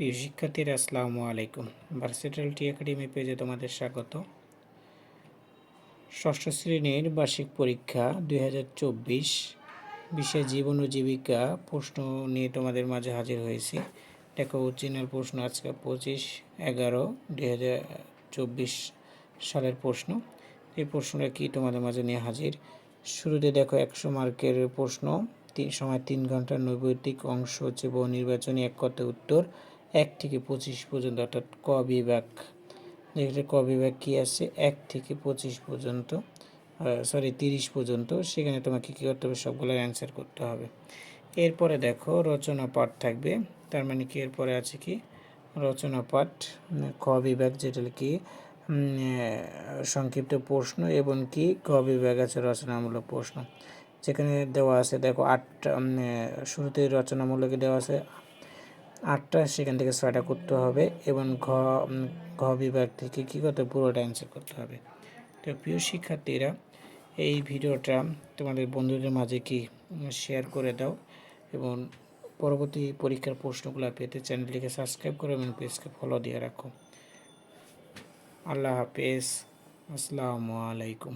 প্রিয় শিক্ষার্থীরা, আসসালামু আলাইকুম। ভার্সিটাল টি একাডেমি পেজে তোমাদের স্বাগত। ষষ্ঠ শ্রেণির বার্ষিক পরীক্ষা দুই হাজার চব্বিশ, বিষয় জীবন ও জীবিকা প্রশ্ন নিয়ে তোমাদের মাঝে হাজির হয়েছি। দেখো অরিজিনাল প্রশ্ন আজকে পঁচিশ এগারো দুই হাজার চব্বিশ সালের প্রশ্ন। এই প্রশ্নটা কি তোমাদের মাঝে নিয়ে হাজির? শুরুতে দেখো, একশো মার্কের প্রশ্ন, তিন সময় তিন ঘণ্টার নৈবৈতিক অংশ হচ্ছে বহু নির্বাচনী এক কথা উত্তর। এক থেকে পঁচিশ পর্যন্ত, অর্থাৎ ক বিভাগ, যেখানে ক বিভাগ কী আছে? এক থেকে পঁচিশ পর্যন্ত সরি তিরিশ পর্যন্ত, সেখানে তোমাকে কী করতে হবে? সবগুলোর অ্যান্সার করতে হবে। এরপরে দেখো, রচনা পাঠ থাকবে। তার মানে কি? এরপরে আছে কি? রচনা পাঠ, ক বিভাগ, যেটা কি? সংক্ষিপ্ত প্রশ্ন এবং কি? ক বিভাগ আছে রচনামূলক প্রশ্ন। যেখানে দেওয়া আছে, দেখো, আটটা শুরুতে রচনামূলকে দেওয়া আছে আটটা, সেখান থেকে ছয়টা করতে হবে এবং ঘ ঘ বিভাগ থেকে কী করতে পুরোটা অ্যান্সার করতে হবে। তো প্রিয় শিক্ষার্থীরা, এই ভিডিওটা তোমাদের বন্ধুদের মাঝে কি শেয়ার করে দাও এবং পরবর্তী পরীক্ষার প্রশ্নগুলো পেতে চ্যানেলটিকে সাবস্ক্রাইব করো এবং পেজকে ফলো দিয়ে রাখো। আল্লাহ হাফেজ। আসসালামু আলাইকুম।